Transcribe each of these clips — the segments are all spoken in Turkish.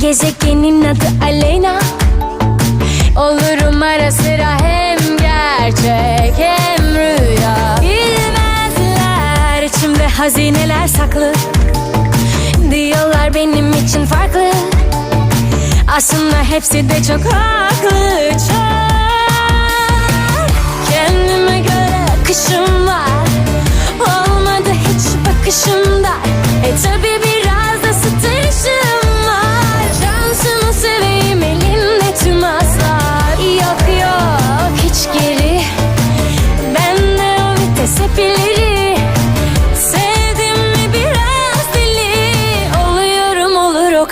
Gezegenin adı Aleyna. Olurum ara sıra hem gerçek hem rüya. Bilmezler içimde hazineler saklı. Diyorlar benim için farklı. Aslında hepsi de çok haklı. Çok. Kendime göre akışım var. Olmadı hiç bakışımda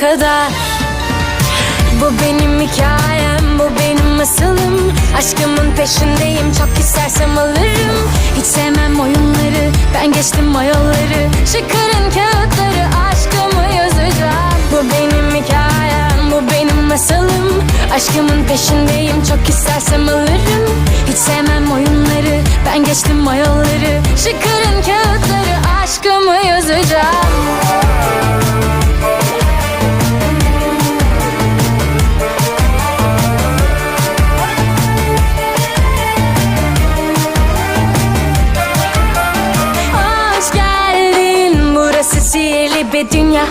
kadar. Bu benim hikayem, bu benim masalım Aşkımın peşindeyim, çok istersem alırım. Hiç sevmem oyunları, ben geçtim o yolları Çıkarın kağıtları, aşkımı yazacağım. Bu benim hikayem, bu benim masalım Aşkımın peşindeyim, çok istersem alırım. Hiç sevmem oyunları, ben geçtim o yolları bir dünya.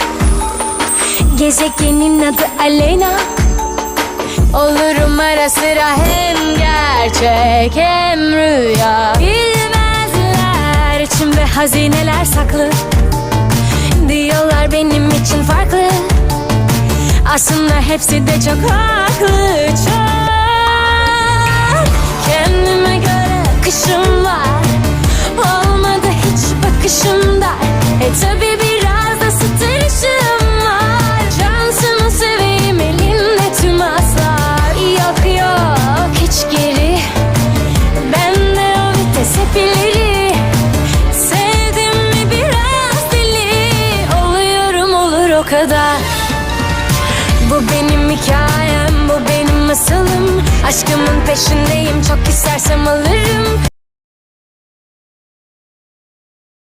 Gezegenin adı Aleyna. Olurum ara sıra hem gerçek hem rüya. Bilmezler içimde hazineler saklı. Diyorlar benim için farklı. Aslında hepsi de çok haklı çok. Kendime göre akışım var. Olmadı hiç bakışımda. E tabi kadar bu benim hikayem, bu benim masalım Aşkımın peşindeyim, çok istersem alırım